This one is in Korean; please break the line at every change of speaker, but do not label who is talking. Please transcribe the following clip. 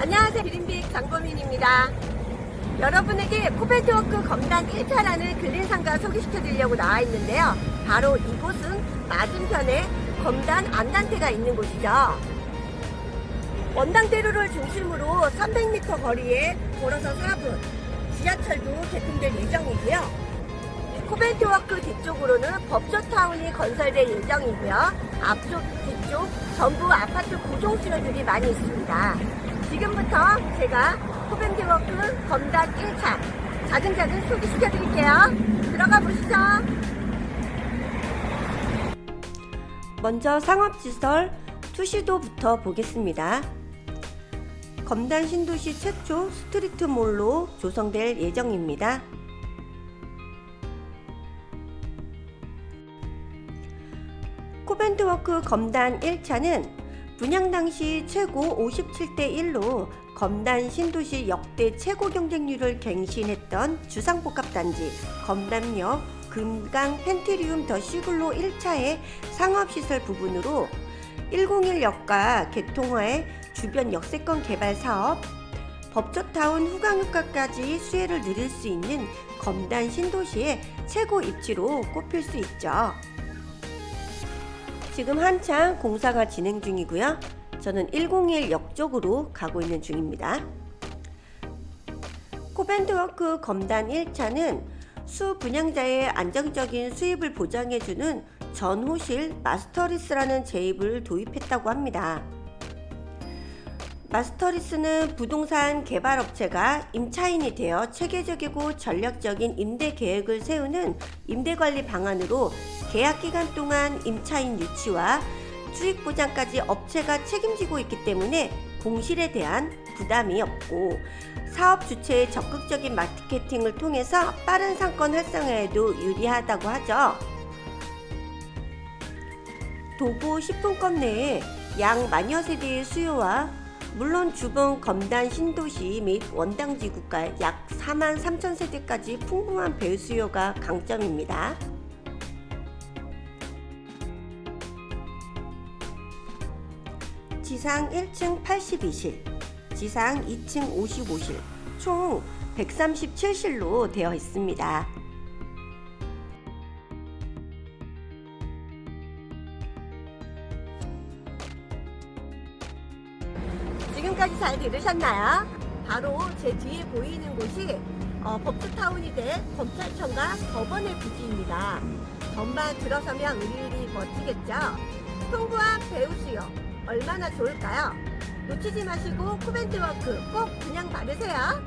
안녕하세요. 그린빅 장범인입니다. 여러분에게 코벤트워크 검단 1차라는 근린상가 소개시켜 드리려고 나와 있는데요. 바로 이곳은 맞은편에 검단 안단대가 있는 곳이죠. 원당대로를 중심으로 300m 거리에 걸어서 4분, 지하철도 개통될 예정이고요. 코벤트워크 뒤쪽으로는 법조타운이 건설될 예정이고요. 앞쪽, 뒤쪽 전부 아파트 고종수요들이 많이 있습니다. 지금부터 제가 코벤트워크 검단 1차 자근자근 소개시켜 드릴게요. 들어가 보시죠. 먼저 상업시설 투시도부터 보겠습니다. 검단 신도시 최초 스트리트몰로 조성될 예정입니다. 코벤트워크 검단 1차는 분양 당시 최고 57대 1로 검단 신도시 역대 최고 경쟁률을 갱신했던 주상복합단지 검단역 금강 펜트리움 더 시글로 1차의 상업시설 부분으로 101 역과 개통화의 주변 역세권 개발 사업, 법조타운 후강효과까지 수혜를 누릴 수 있는 검단 신도시의 최고 입지로 꼽힐 수 있죠. 지금 한창 공사가 진행 중이고요. 저는 101 역 쪽으로 가고 있는 중입니다. 코벤트워크 검단 1차는 수 분양자의 안정적인 수입을 보장해주는 전호실 마스터리스라는 제입을 도입했다고 합니다. 마스터리스는 부동산 개발업체가 임차인이 되어 체계적이고 전략적인 임대 계획을 세우는 임대관리 방안으로 계약 기간 동안 임차인 유치와 수익 보장까지 업체가 책임지고 있기 때문에 공실에 대한 부담이 없고 사업 주체의 적극적인 마케팅을 통해서 빠른 상권 활성화에도 유리하다고 하죠. 도보 10분권 내에 약 만여 세대의 수요와 물론 주변 검단 신도시 및 원당지구가 약 4만 3천 세대까지 풍부한 배우 수요가 강점입니다. 지상 1층 82실, 지상 2층 55실, 총 137실로 되어 있습니다. 지금까지 잘 들으셨나요? 바로 제 뒤에 보이는 곳이 어, 법조타운이 된 검찰청과 법원의 부지입니다. 전반 들어서면 의리의리 멋지겠죠? 풍부한 배우 수요 얼마나 좋을까요? 놓치지 마시고 코멘트 워크 꼭 그냥 받으세요.